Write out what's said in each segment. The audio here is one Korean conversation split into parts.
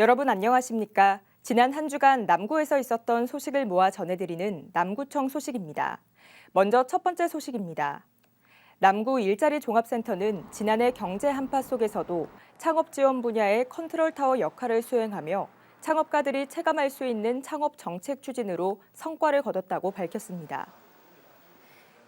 여러분 안녕하십니까? 지난 한 주간 남구에서 있었던 소식을 모아 전해드리는 남구청 소식입니다. 먼저 첫 번째 소식입니다. 남구 일자리 종합센터는 지난해 경제 한파 속에서도 창업 지원 분야의 컨트롤 타워 역할을 수행하며 창업가들이 체감할 수 있는 창업 정책 추진으로 성과를 거뒀다고 밝혔습니다.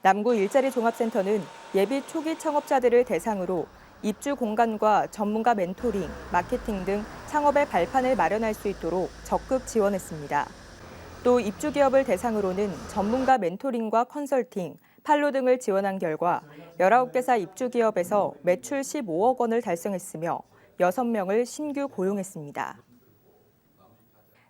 남구 일자리 종합센터는 예비 초기 창업자들을 대상으로 입주 공간과 전문가 멘토링, 마케팅 등 창업의 발판을 마련할 수 있도록 적극 지원했습니다. 또 입주 기업을 대상으로는 전문가 멘토링과 컨설팅, 판로 등을 지원한 결과 19개사 입주 기업에서 매출 15억 원을 달성했으며 6명을 신규 고용했습니다.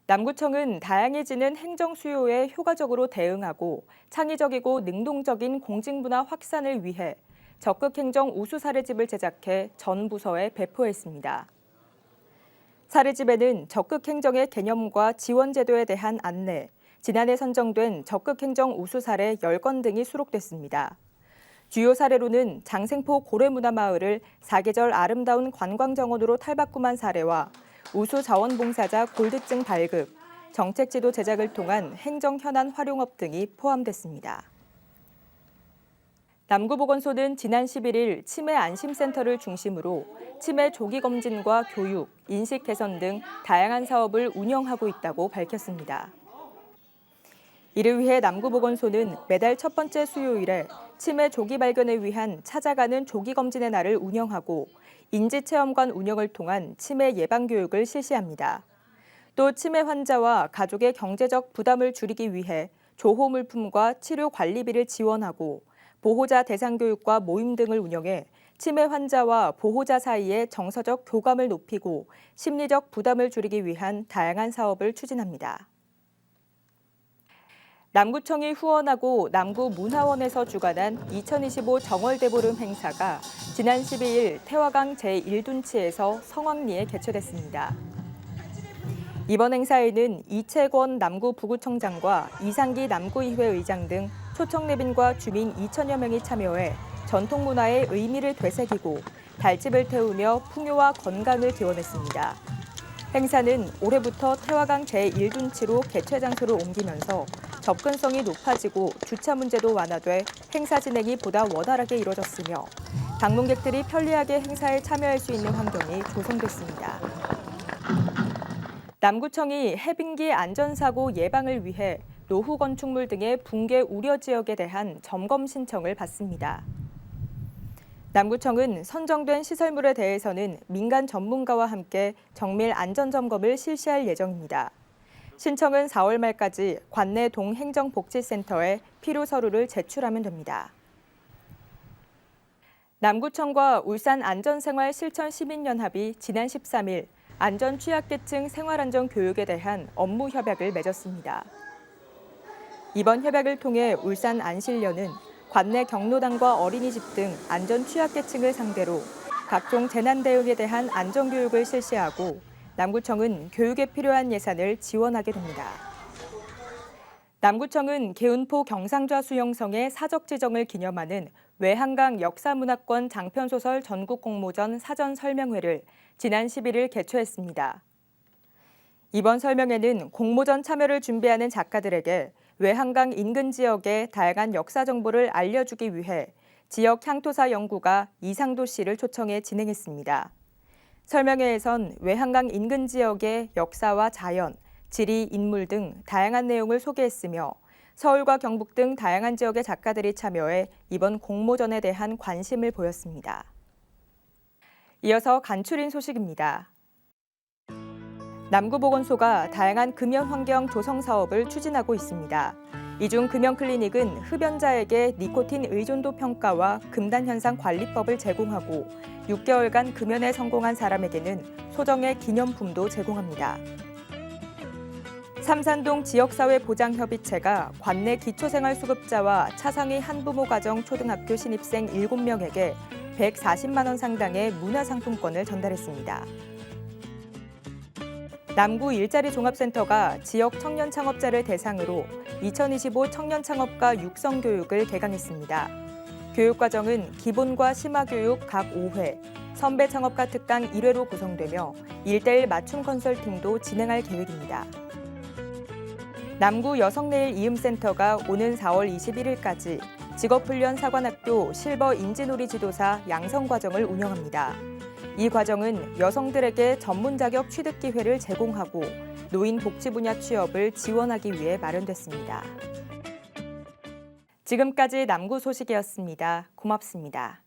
남구청은 다양해지는 행정 수요에 효과적으로 대응하고 창의적이고 능동적인 공직 문화 확산을 위해 적극 행정 우수 사례집을 제작해 전 부서에 배포했습니다. 사례집에는 적극 행정의 개념과 지원 제도에 대한 안내, 지난해 선정된 적극 행정 우수 사례 10건 등이 수록됐습니다. 주요 사례로는 장생포 고래문화마을을 사계절 아름다운 관광정원으로 탈바꿈한 사례와 우수 자원봉사자 골드증 발급, 정책지도 제작을 통한 행정 현안 활용업 등이 포함됐습니다. 남구보건소는 지난 11일 치매 안심센터를 중심으로 치매 조기 검진과 교육, 인식 개선 등 다양한 사업을 운영하고 있다고 밝혔습니다. 이를 위해 남구보건소는 매달 첫 번째 수요일에 치매 조기 발견을 위한 찾아가는 조기 검진의 날을 운영하고 인지체험관 운영을 통한 치매 예방 교육을 실시합니다. 또 치매 환자와 가족의 경제적 부담을 줄이기 위해 조호 물품과 치료 관리비를 지원하고 보호자 대상 교육과 모임 등을 운영해 치매 환자와 보호자 사이의 정서적 교감을 높이고 심리적 부담을 줄이기 위한 다양한 사업을 추진합니다. 남구청이 후원하고 남구문화원에서 주관한 2025 정월대보름 행사가 지난 12일 태화강 제1둔치에서 성황리에 개최됐습니다. 이번 행사에는 이채권 남구 부구청장과 이상기 남구의회 의장 등 초청내빈과 주민 2천여 명이 참여해 전통 문화의 의미를 되새기고 달집을 태우며 풍요와 건강을 기원했습니다. 행사는 올해부터 태화강 제1둔치로 개최 장소를 옮기면서 접근성이 높아지고 주차 문제도 완화돼 행사 진행이 보다 원활하게 이뤄졌으며 방문객들이 편리하게 행사에 참여할 수 있는 환경이 조성됐습니다. 남구청이 해빙기 안전사고 예방을 위해 노후 건축물 등의 붕괴 우려 지역에 대한 점검 신청을 받습니다. 남구청은 선정된 시설물에 대해서는 민간 전문가와 함께 정밀 안전 점검을 실시할 예정입니다. 신청은 4월 말까지 관내 동행정복지센터에 필요 서류를 제출하면 됩니다. 남구청과 울산 안전생활 실천 시민연합이 지난 13일 안전 취약계층 생활안전 교육에 대한 업무 협약을 맺었습니다. 이번 협약을 통해 울산 안실련은 관내 경로당과 어린이집 등 안전 취약계층을 상대로 각종 재난 대응에 대한 안전 교육을 실시하고 남구청은 교육에 필요한 예산을 지원하게 됩니다. 남구청은 개운포 경상좌 수영성의 사적 지정을 기념하는 외한강 역사문화권 장편소설 전국 공모전 사전 설명회를 지난 11일 개최했습니다. 이번 설명회는 공모전 참여를 준비하는 작가들에게 외한강 인근 지역의 다양한 역사 정보를 알려주기 위해 지역 향토사 연구가 이상도 씨를 초청해 진행했습니다. 설명회에선 외한강 인근 지역의 역사와 자연, 지리, 인물 등 다양한 내용을 소개했으며 서울과 경북 등 다양한 지역의 작가들이 참여해 이번 공모전에 대한 관심을 보였습니다. 이어서 간추린 소식입니다. 남구보건소가 다양한 금연 환경 조성 사업을 추진하고 있습니다. 이 중 금연 클리닉은 흡연자에게 니코틴 의존도 평가와 금단 현상 관리법을 제공하고 6개월간 금연에 성공한 사람에게는 소정의 기념품도 제공합니다. 삼산동 지역사회보장협의체가 관내 기초생활수급자와 차상위 한부모 가정 초등학교 신입생 7명에게 140만 원 상당의 문화상품권을 전달했습니다. 남구 일자리 종합센터가 지역 청년 창업자를 대상으로 2025 청년 창업가 육성 교육을 개강했습니다. 교육 과정은 기본과 심화 교육 각 5회, 선배 창업가 특강 1회로 구성되며 1대1 맞춤 컨설팅도 진행할 계획입니다. 남구 여성내일 이음센터가 오는 4월 21일까지 직업훈련 사관학교 실버 인지놀이 지도사 양성 과정을 운영합니다. 이 과정은 여성들에게 전문 자격 취득 기회를 제공하고 노인 복지 분야 취업을 지원하기 위해 마련됐습니다. 지금까지 남구 소식이었습니다. 고맙습니다.